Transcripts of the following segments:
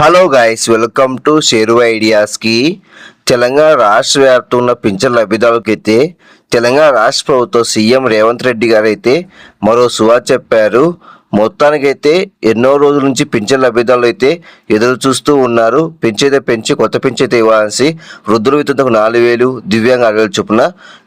Hello guys welcome to Sheru ఐడియాస్కి Telangana రాష్ట్ర వ్యాప్తంగా ఉన్న పింఛన్ లబ్ధిదారులకైతే తెలంగాణ రాష్ట్ర ప్రభుత్వం సీఎం రేవంత్ రెడ్డి గారు అయితే మరో సువా చెప్పారు. మొత్తానికైతే ఎన్నో రోజుల నుంచి పింఛన్ లబ్ధిదారులు అయితే ఎదురు చూస్తూ ఉన్నారు. పెంచైతే పెంచి కొత్త పెంచైతే ఇవ్వాల్సి వృద్ధుల వితంతకు నాలుగు వేలు దివ్యాంగ ఆరు వేలు చొప్పున.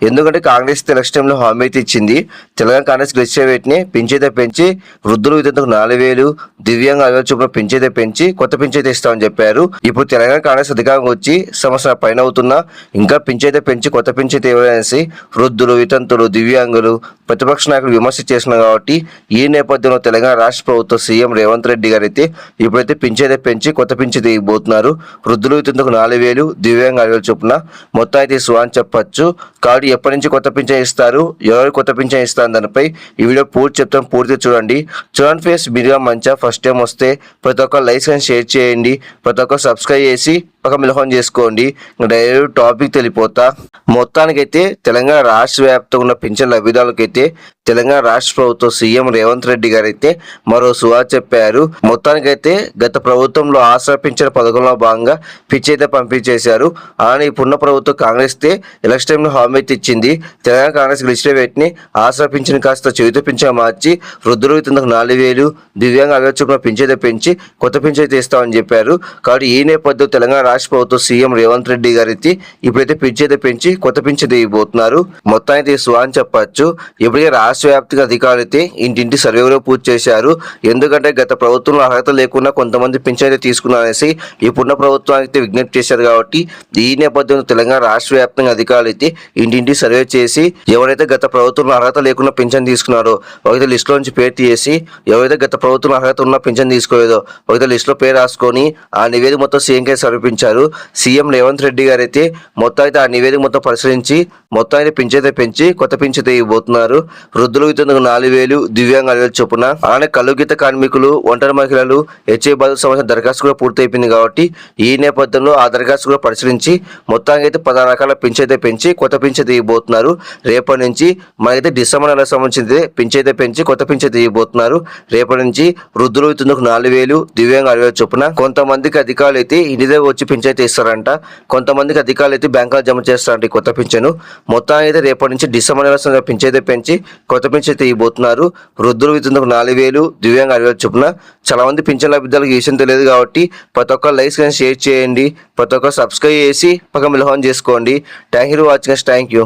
ఎందుకంటే కాంగ్రెస్ ఎలక్షన్ టైంలో హామీ అయితే ఇచ్చింది. తెలంగాణ కాంగ్రెస్ గెలిచే వేటిని పెంచైతే పెంచి వృద్ధుల వితంతకు నాలుగు వేలు దివ్యాంగ ఆరు వేలు చొప్పున పెంచైతే పెంచి కొత్త పెంచైతే ఇస్తామని చెప్పారు. ఇప్పుడు తెలంగాణ కాంగ్రెస్ అధికారం వచ్చి సంవత్సరం పైన అవుతున్నా ఇంకా పెంచైతే పెంచి కొత్త పెంచైతే ఇవ్వాలనేసి వృద్ధులు వితంతులు దివ్యాంగులు ప్రతిపక్ష నాయకులు విమర్శ చేసినారు కాబట్టి ఈ నేపథ్యంలో తెలంగాణ రాష్ట్ర ప్రభుత్వ సీఎం రేవంత్ రెడ్డి గారు అయితే ఇప్పుడైతే పింఛైతే పెంచి కొత్త పింఛ తీయబోతున్నారు. వృద్ధులు వితంతుకు నాలుగు వేలు దివ్యాంగ ఆరు వేలు చొప్పున మొత్తం అయితే ఇసు అని చెప్పచ్చు. కాబట్టి ఎప్పటి నుంచి కొత్త పింఛన్ ఇస్తారు? ఎవరు కొత్త పింఛన్ ఇస్తారు? దానిపై ఈ వీడియో పూర్తి చెప్తాను పూర్తి చూడండి. చూడండి ఫేస్ మీడియా మంచిగా ఫస్ట్ టైం వస్తే ప్రతి ఒక్క లైసెన్స్ షేర్ చేయండి. ప్రతి ఒక్క సబ్స్క్రైబ్ చేసి ఒక మిలహం చేసుకోండి. డైరెక్ట్ టాపిక్ తెలిపోతా. మొత్తానికైతే తెలంగాణ రాష్ట్ర వ్యాప్తంగా ఉన్న పింఛన్ లబ్ధిదారులకైతే తెలంగాణ రాష్ట్ర ప్రభుత్వం సీఎం రేవంత్ రెడ్డి గారు అయితే మరో సువా చెప్పారు. మొత్తానికైతే గత ప్రభుత్వంలో ఆసరా పింఛన్ పథకంలో భాగంగా పిచ్చి అయితే పంపించేశారు అలానే ఇప్పుడున్న ప్రభుత్వం కాంగ్రెస్ తే ఎలక్షన్ టైంలో హామీ ఇచ్చింది. తెలంగాణ కాంగ్రెస్ గెలిచిన వేటిని ఆసరా పింఛన్ కాస్త చెవితో పింఛన్ మార్చి వృద్ధులు ఇంతకు నాలుగు వేలు దివ్యాంగ అగర్చొప్పున పింఛన్ పెంచి కొత్త పింఛన్ అయితే ఇస్తామని చెప్పారు. కాబట్టి ఈ నేపథ్యం తెలంగాణ రాష్ట్ర ప్రభుత్వం సీఎం రేవంత్ రెడ్డి గారి అయితే ఇప్పుడైతే పిచ్చి అయితే పెంచి కొత్త పింఛన్ దిగిపోతున్నారు మొత్తానికి అయితే అని చెప్పచ్చు. ఇప్పటికే రాష్ట్ర వ్యాప్తంగా అధికారులు అయితే ఇంటింటి సర్వే కూడా పూర్తి చేశారు. ఎందుకంటే గత ప్రభుత్వంలో అర్హత లేకుండా కొంతమంది పింఛన్ అయితే తీసుకున్నారనేసి ఇప్పుడున్న ప్రభుత్వానికి అయితే విజ్ఞప్తి చేశారు కాబట్టి ఈ నేపథ్యంలో తెలంగాణ రాష్ట్ర వ్యాప్తంగా అధికారులు అయితే ఇంటింటి సర్వే చేసి ఎవరైతే గత ప్రభుత్వంలో అర్హత లేకుండా పింఛన్ తీసుకున్నారో ఒకైతే లిస్టులో నుంచి పేరు తీసి ఎవరైతే గత ప్రభుత్వం అర్హత ఉన్న పింఛన్ తీసుకోలేదో ఒకైతే లిస్టులో పేరు రాసుకొని ఆ నివేదిక మొత్తం సీఎంకే సమర్పించారు. సీఎం రేవంత్ రెడ్డి గారు అయితే మొత్తం అయితే ఆ నివేదిక మొత్తం పరిశీలించి మొత్తం అయితే పింఛన్ పెంచి కొత్త పింఛన్ ఇవ్వబోతున్నారు. వృద్ధులు ఇతను నాలుగు వేలు దివ్యాంగ ఐదు చొప్పున. అలానే కలుగిత కార్మికులు ఒంటరి మహిళలు హెచ్ఐ బాధకు సంబంధించిన దరఖాస్తు కూడా పూర్తయిపోయింది కాబట్టి ఈ నేపథ్యంలో ఆ దరఖాస్తు కూడా పరిశీలించి మొత్తానికి అయితే పదహారు రకాల పింఛన్ పెంచి కొత్త పింఛన్ ఇవ్వబోతున్నారు. రేపటి నుంచి మనకైతే డిసెంబర్ నెలకు సంబంధించి పింఛన్ పెంచి కొత్త పింఛన్ తీయబోతున్నారు రేపటి నుంచి వృద్ధులు ఇతను నాలుగు వేలు దివ్యాంగ ఆరు చొప్పున. కొంతమందికి అధికారులు అయితే ఇంటి వచ్చి పింఛన్ ఇస్తారంట కొంతమందికి అధికారులు అయితే బ్యాంకులో జమ చేస్తారంట ఈ కొత్త పింఛను. మొత్తాన్ని అయితే రేపటి నుంచి డిసెంబర్ నెల పింఛన్ పెంచి కొత్త పింఛన్ అయితే ఇవ్వబోతున్నారు. వృద్ధులు విధులకు నాలుగు వేలు దివ్యాంగ ఆరు చొప్పున చాలా మంది పింఛన్ లబ్ధిదారులకు విషయం తెలియదు కాబట్టి ప్రతి ఒక్క లైక్స్ కానీ షేర్ చేయండి. ప్రతి ఒక్క సబ్స్క్రైబ్ చేసి పక్క మిలహం చేసుకోండి. Thank you watching thank you.